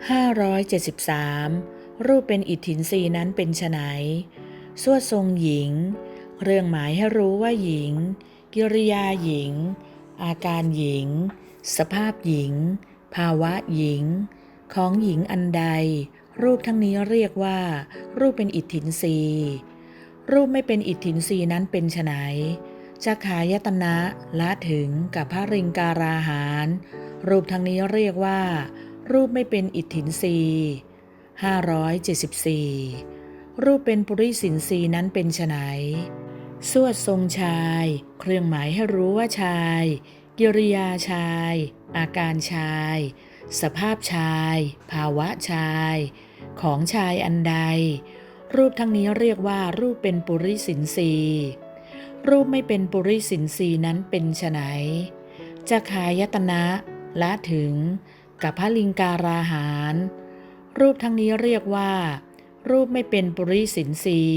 573 รูปเป็นอิทธินรีนั้นเป็นไฉนสวดทรงหญิง เรื่องหมายให้รู้ว่าหญิง กิริยาหญิง อาการหญิง สภาพหญิง ภาวะหญิง ของหญิงอันใด รูปทั้งนี้เรียกว่า รูปเป็นอิทธินรีรูปไม่เป็นอิทธินรีนั้นเป็นไฉนจักขายตนะละถึงกับพระริงการาหาร รูปทั้งนี้เรียกว่า รูปไม่เป็นอิทธินรีย์574รูปเป็นปุริสินรีนั้นเป็นไฉนสวดทรงชาย เครื่องหมายให้รู้ว่าชาย กิริยาชาย อาการชาย สภาพชาย ภาวะชาย ของชายอันใด รูปทั้งนี้เรียกว่ารูปเป็นปุริสินรีรูปไม่เป็นปุริสินรีนั้นเป็นไฉนจักขายตนะละถึง กับพระลิงการาหาร รูปทั้งนี้เรียกว่า รูปไม่เป็นปุริสินรีย